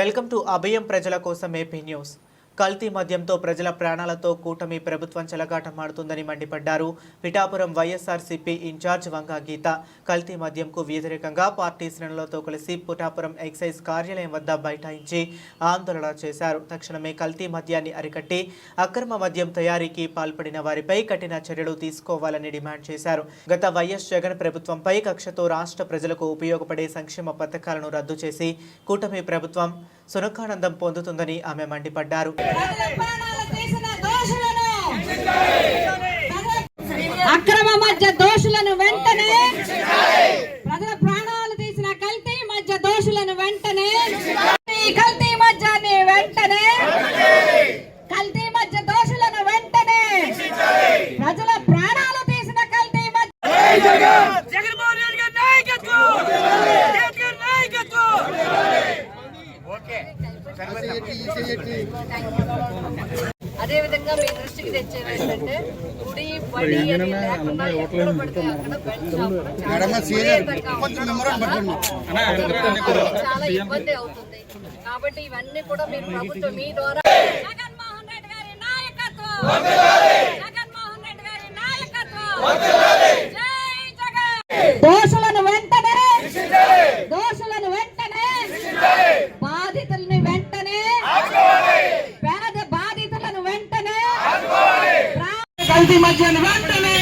Welcome to అభయం ప్రజల కోసం AP news. కల్తీ మద్యంతో ప్రజల ప్రాణాలతో కూటమి ప్రభుత్వం చెలగాటమాడుతుందని మండిపడ్డారు. Pithapuram YSRCP in charge Vanga Geetha. కల్తీ మద్యంకు వ్యతిరేకంగా పార్టీ శ్రేణులతో కలిసి పిఠాపురం ఎక్సైజ్ కార్యాలయం వద్ద బైఠాయించి ఆందోళన చేశారు. తక్షణమే కల్తీ మద్యాన్ని అరికట్టి అక్రమ మద్యం తయారీకి పాల్పడిన వారిపై కఠిన చర్యలు తీసుకోవాలని డిమాండ్ చేశారు. గత వైఎస్ జగన్ ప్రభుత్వంపై కక్షతో రాష్ట్ర ప్రజలకు ఉపయోగపడే సంక్షేమ పథకాలను రద్దు చేసి కూటమి ప్రభుత్వం సునకానందం పొందుతుందని ఆమె మండిపడ్డారు. అక్రమ మధ్య దోషులను వెంటనే అదే విధంగా మీ దృష్టికి తెచ్చేది ఏంటంటే గుడి బడి అని లేకుండా ఎక్కడ పడితే అక్కడ బెల్ట్ చాలా ఇబ్బంది అవుతుంది. కాబట్టి ఇవన్నీ కూడా మీరు ప్రభుత్వం మీ ద్వారా జగన్మోహన్ రెడ్డి గారి నాయకత్వం జగన్మోహన్ రెడ్డి గారి నాయకత్వం జై జగన్ దోషులను వెంటనే దోషులను వెంటనే బాధితుల్ని వెంటనే పేద బాధితులను వెంటనే కల్తీ మద్యాన్ని వెంటనే!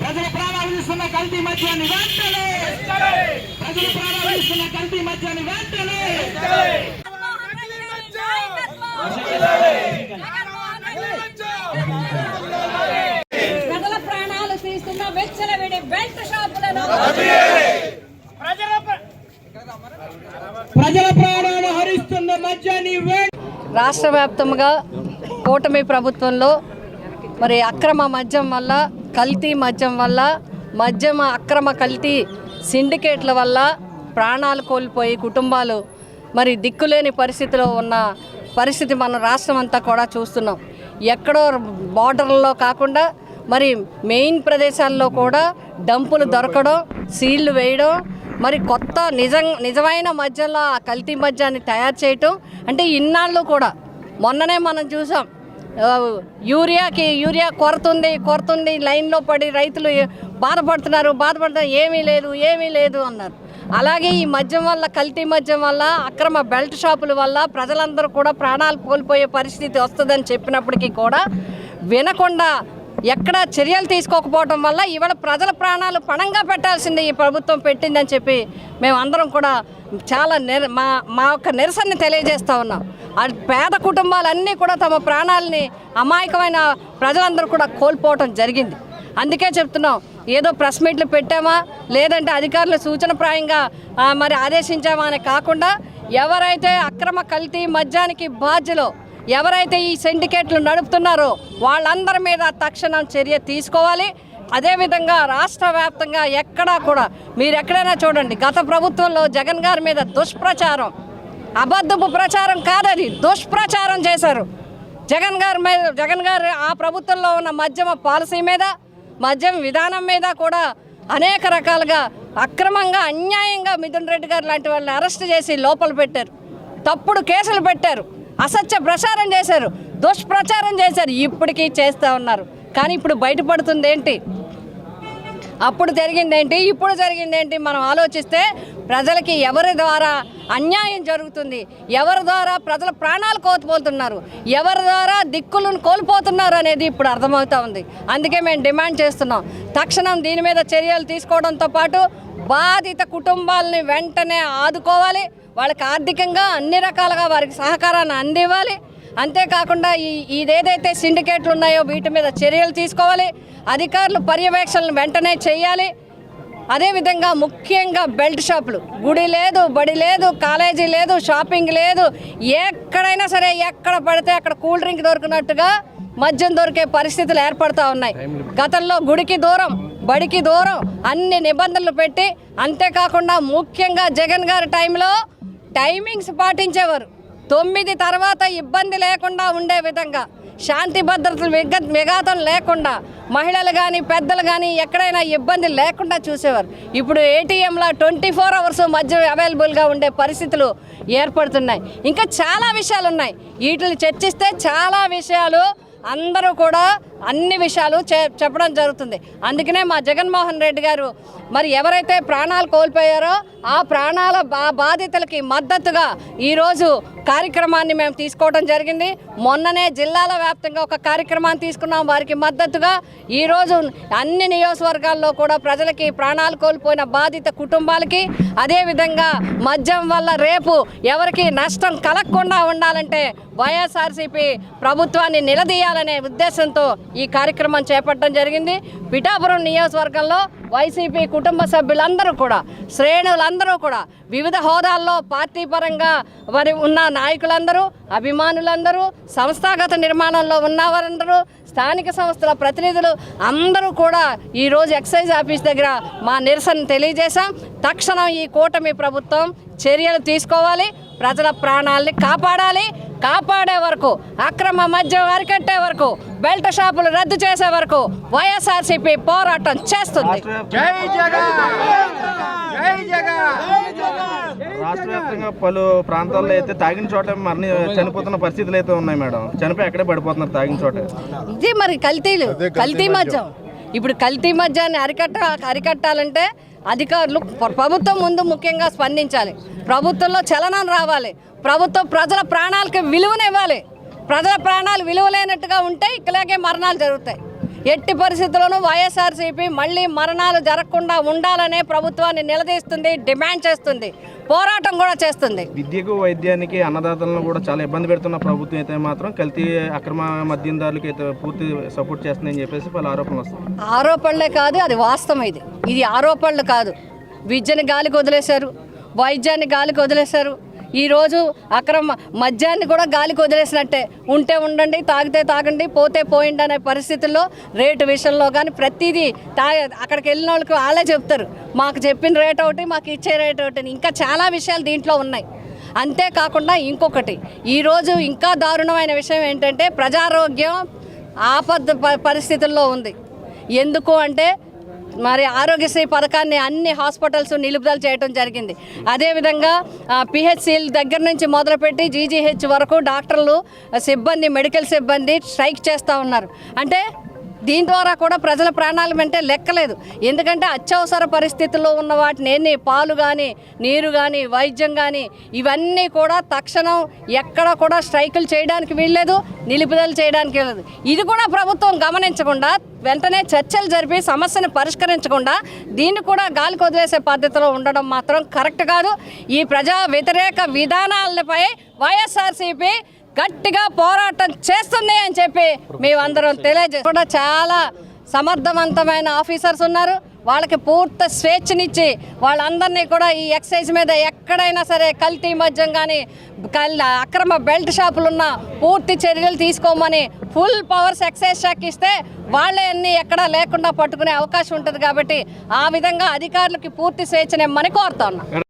ప్రజల ప్రాణాలు ఇస్తున్న కల్తీ మద్యాన్ని వెంటనే! ప్రజల ప్రాణాలు ఇస్తున్న కల్తీ మద్యాన్ని వెంటనే! ప్రజల ప్రాణాలు తీస్తున్న వెచ్చలవిడి బెల్ట్ షాపులను ప్రజల ప్రాణాలు హరిస్తున్న మద్యాన్ని వెంటనే రాష్ట్ర వ్యాప్తంగా కూటమి ప్రభుత్వంలో మరి అక్రమ మద్యం వల్ల కల్తీ మద్యం వల్ల మద్యం అక్రమ కల్తీ సిండికేట్ల వల్ల ప్రాణాలు కోల్పోయి కుటుంబాలు మరి దిక్కులేని పరిస్థితిలో ఉన్న పరిస్థితి మన రాష్ట్రం అంతా కూడా చూస్తున్నాం. ఎక్కడో బార్డర్లలో కాకుండా మరి మెయిన్ ప్రదేశాల్లో కూడా డంపులు దొరకడం సీళ్ళు వేయడం మరి కొత్త నిజం నిజమైన మద్యంలో ఆ కల్తీ మద్యాన్ని తయారు చేయటం అంటే ఇన్నాళ్ళు కూడా మొన్ననే మనం చూసాం. యూరియాకి యూరియా కొరత ఉంది కొరత ఉంది లైన్లో పడి రైతులు బాధపడుతున్నారు బాధపడుతున్నారు ఏమీ లేదు ఏమీ లేదు అన్నారు. అలాగే ఈ మద్యం వల్ల కల్తీ మద్యం వల్ల అక్రమ బెల్ట్ షాపుల వల్ల ప్రజలందరూ కూడా ప్రాణాలు కోల్పోయే పరిస్థితి వస్తుందని చెప్పినప్పటికీ కూడా వినకుండా ఎక్కడ చర్యలు తీసుకోకపోవడం వల్ల ఇవాళ ప్రజల ప్రాణాలు పణంగా పెట్టాల్సింది ఈ ప్రభుత్వం పెట్టిందని చెప్పి మేము అందరం కూడా చాలా నిర మా మా యొక్క నిరసనని తెలియజేస్తూ ఉన్నాం. పేద కుటుంబాలన్నీ కూడా తమ ప్రాణాలని అమాయకమైన ప్రజలందరూ కూడా కోల్పోవటం జరిగింది. అందుకే చెప్తున్నాం ఏదో ప్రెస్ మీట్లు పెట్టామా లేదంటే అధికారుల సూచనప్రాయంగా మరి ఆదేశించామా అని కాకుండా ఎవరైతే అక్రమ కల్తీ మద్యానికి బాధ్యులో ఎవరైతే ఈ సిండికేట్లు నడుపుతున్నారో వాళ్ళందరి మీద తక్షణం చర్య తీసుకోవాలి. అదేవిధంగా రాష్ట్ర వ్యాప్తంగా ఎక్కడా కూడా మీరు ఎక్కడైనా చూడండి గత ప్రభుత్వంలో జగన్ గారి మీద దుష్ప్రచారం అబద్ధపు ప్రచారం కాదది దుష్ప్రచారం చేశారు. జగన్ గారి మీద జగన్ గారు ఆ ప్రభుత్వంలో ఉన్న మద్యమ పాలసీ మీద మద్యం విధానం మీద కూడా అనేక రకాలుగా అక్రమంగా అన్యాయంగా మిథున్ రెడ్డి గారు లాంటి వాళ్ళని అరెస్ట్ చేసి లోపల పెట్టారు. తప్పుడు కేసులు పెట్టారు. అసత్య ప్రచారం చేశారు. దుష్ప్రచారం చేశారు. ఇప్పటికీ చేస్తూ ఉన్నారు. కానీ ఇప్పుడు బయటపడుతుంది ఏంటి? అప్పుడు జరిగిందేంటి? ఇప్పుడు జరిగిందేంటి? మనం ఆలోచిస్తే ప్రజలకి ఎవరి ద్వారా అన్యాయం జరుగుతుంది ఎవరి ద్వారా ప్రజల ప్రాణాలు కోల్పోతున్నారు ఎవరి ద్వారా దిక్కులను కోల్పోతున్నారు అనేది ఇప్పుడు అర్థమవుతా ఉంది. అందుకే మేము డిమాండ్ చేస్తున్నాం. తక్షణం దీని మీద చర్యలు తీసుకోవడంతో పాటు బాధిత కుటుంబాలని వెంటనే ఆదుకోవాలి. వాళ్ళకి ఆర్థికంగా అన్ని రకాలుగా వారికి సహకారాన్ని అందివ్వాలి. అంతేకాకుండా ఈ ఇదేదైతే సిండికేట్లు ఉన్నాయో వీటి మీద చర్యలు తీసుకోవాలి. అధికారులు పర్యవేక్షణలు వెంటనే చేయాలి. అదేవిధంగా ముఖ్యంగా బెల్ట్ షాపులు. గుడి లేదు బడి లేదు కాలేజీ లేదు షాపింగ్ లేదు. ఎక్కడైనా సరే ఎక్కడ పడితే అక్కడ కూల్ డ్రింక్ దొరికినట్టుగా మద్యం దొరికే పరిస్థితులు ఏర్పడతా ఉన్నాయి. గతంలో గుడికి దూరం బడికి దూరం అన్ని నిబంధనలు పెట్టి అంతేకాకుండా ముఖ్యంగా జగన్ గారి టైంలో టైమింగ్స్ పాటించేవారు. తొమ్మిది తర్వాత ఇబ్బంది లేకుండా ఉండే విధంగా శాంతి భద్రతలు విగ విఘాతం లేకుండా మహిళలు కానీ పెద్దలు కానీ ఎక్కడైనా ఇబ్బంది లేకుండా చూసేవారు. ఇప్పుడు ఏటీఎంలో ట్వంటీ ఫోర్ అవర్స్ మధ్య అవైలబుల్గా ఉండే పరిస్థితులు ఏర్పడుతున్నాయి. ఇంకా చాలా విషయాలు ఉన్నాయి వీటిని చర్చిస్తే చాలా విషయాలు అందరూ కూడా అన్ని విషయాలు చెప్పడం జరుగుతుంది. అందుకనే మా జగన్మోహన్ రెడ్డి గారు మరి ఎవరైతే ప్రాణాలు కోల్పోయారో ఆ ప్రాణాల బా బాధితులకి మద్దతుగా ఈరోజు కార్యక్రమాన్ని మేము తీసుకోవడం జరిగింది. మొన్ననే జిల్లాల వ్యాప్తంగా ఒక కార్యక్రమాన్ని తీసుకున్నాం. వారికి మద్దతుగా ఈరోజు అన్ని నియోజకవర్గాల్లో కూడా ప్రజలకి ప్రాణాలు కోల్పోయిన బాధిత కుటుంబాలకి అదేవిధంగా మద్యం వల్ల రేపు ఎవరికి నష్టం కలగకుండా ఉండాలంటే వైఎస్ఆర్సీపీ ప్రభుత్వాన్ని నిలదీయాలనే ఉద్దేశంతో ఈ కార్యక్రమం చేపట్టడం జరిగింది. పిఠాపురం నియోజకవర్గంలో వైసీపీ కుటుంబ సభ్యులందరూ కూడా శ్రేణులందరూ కూడా వివిధ హోదాల్లో పార్టీ పరంగా వారి ఉన్న నాయకులందరూ అభిమానులందరూ సంస్థాగత నిర్మాణంలో ఉన్నవారందరూ స్థానిక సంస్థల ప్రతినిధులు అందరూ కూడా ఈరోజు ఎక్సైజ్ ఆఫీస్ దగ్గర మా నిరసన తెలియజేశాం. తక్షణం ఈ కూటమి ప్రభుత్వం చర్యలు తీసుకోవాలి. ప్రజల ప్రాణాల్ని కాపాడాలి. కాపాడే వరకు అక్రమ మద్యం అరికట్టే వరకు బెల్ట్ షాపులు రద్దు చేసే వరకు వైఎస్ఆర్సీపీ పోరాటం చేస్తుంది. జై జగన్! జై జగన్! రాష్ట్ర వ్యాప్తంగా పలు ప్రాంతాల్లో అయితే తాగిన చోట మరణి చనిపోతున్న పరిస్థితులు అయితే ఉన్నాయి మేడం. చనిపోయి అక్కడే పడిపోతున్నారు తాగిన చోట. ఇది మరి కల్తీలు కల్తీ మద్యం. ఇప్పుడు కల్తీ మద్యాన్ని అరికట్ట అరికట్టాలంటే అధికారులు ప్రభుత్వం ముందు ముఖ్యంగా స్పందించాలి. ప్రభుత్వంలో చలనం రావాలి. ప్రభుత్వం ప్రజల ప్రాణాలకు విలువనివ్వాలి ప్రజల ప్రాణాలు విలువలేనట్టుగా ఉంటే ఇక్కలాగే మరణాలు జరుగుతాయి. ఎట్టి పరిస్థితుల్లోనూ వైఎస్ఆర్సీపీ మళ్ళీ మరణాలు జరగకుండా ఉండాలనే ప్రభుత్వాన్ని నిలదీస్తుంది డిమాండ్ చేస్తుంది. పోరాటం కూడా చేస్తుంది. విద్యకు వైద్యానికి అన్నదాతలను కూడా చాలా ఇబ్బంది పెడుతున్న ప్రభుత్వం అయితే మాత్రం కల్తీ అక్రమ మద్యందారులకి అయితే పూర్తి సపోర్ట్ చేస్తుందని చెప్పేసి పలు ఆరోపణలు వస్తాయి ఆరోపణలే కాదు అది వాస్తవం ఇది. ఇది ఆరోపణలు కాదు. విద్యని గాలికి వదిలేశారు వైద్యాన్ని గాలికి వదిలేశారు ఈరోజు అక్రమ మద్యాన్ని కూడా గాలికి వదిలేసినట్టే. ఉంటే ఉండండి తాగితే తాగండి పోతే పోయిండి అనే పరిస్థితుల్లో రేటు విషయంలో కానీ ప్రతిదీ తా అక్కడికి వెళ్ళిన వాళ్ళకి వాళ్ళే చెప్తారు. మాకు చెప్పిన రేట్ ఒకటి మాకు ఇచ్చే రేట్ ఒకటి ఇంకా చాలా విషయాలు దీంట్లో ఉన్నాయి. అంతేకాకుండా ఇంకొకటి. ఈరోజు ఇంకా దారుణమైన విషయం ఏంటంటే ప్రజారోగ్యం ఆపద ప- పరిస్థితుల్లో ఉంది. ఎందుకు అంటే మరి ఆరోగ్యశ్రీ పథకాన్ని అన్ని హాస్పిటల్స్ నిలుపుదల చేయడం జరిగింది. అదేవిధంగా పిహెచ్సిల దగ్గర నుంచి మొదలుపెట్టి జీజీహెచ్ వరకు డాక్టర్లు సిబ్బంది మెడికల్ సిబ్బంది స్ట్రైక్ చేస్తూ ఉన్నారు. అంటే దీని ద్వారా కూడా ప్రజల ప్రాణాలు వెంటే లెక్కలేదు. ఎందుకంటే అత్యవసర పరిస్థితుల్లో ఉన్న వాటిని ఎన్ని పాలు కానీ నీరు కానీ వైద్యం కానీ ఇవన్నీ కూడా తక్షణం ఎక్కడ కూడా స్ట్రైకులు చేయడానికి వీల్లేదు నిలుపుదల చేయడానికి వీల్లేదు. ఇది కూడా ప్రభుత్వం గమనించకుండా వెంటనే చర్చలు జరిపి సమస్యను పరిష్కరించకుండా దీన్ని కూడా గాలికి వదిలేసే పద్ధతిలో ఉండడం మాత్రం కరెక్ట్ కాదు. ఈ ప్రజా వ్యతిరేక విధానాలపై వైఎస్ఆర్సీపీ గట్టిగా పోరాటం చేస్తుంది అని చెప్పి మేమందరం తెలియజే కూడా చాలా సమర్థవంతమైన ఆఫీసర్స్ ఉన్నారు. వాళ్ళకి పూర్తి స్వేచ్ఛనిచ్చి వాళ్ళందరినీ కూడా ఈ ఎక్సైజ్ మీద ఎక్కడైనా సరే కల్తీ మద్యం కానీ కల్ అక్రమ బెల్ట్ షాపులున్న పూర్తి చర్యలు తీసుకోమని ఫుల్ పవర్స్ ఎక్సైజ్ శాఖ ఇస్తే వాళ్ళే అన్నీ ఎక్కడా లేకుండా పట్టుకునే అవకాశం ఉంటుంది కాబట్టి ఆ విధంగా అధికారులకి పూర్తి స్వేచ్ఛనిమ్మని కోరుతా ఉన్నాం.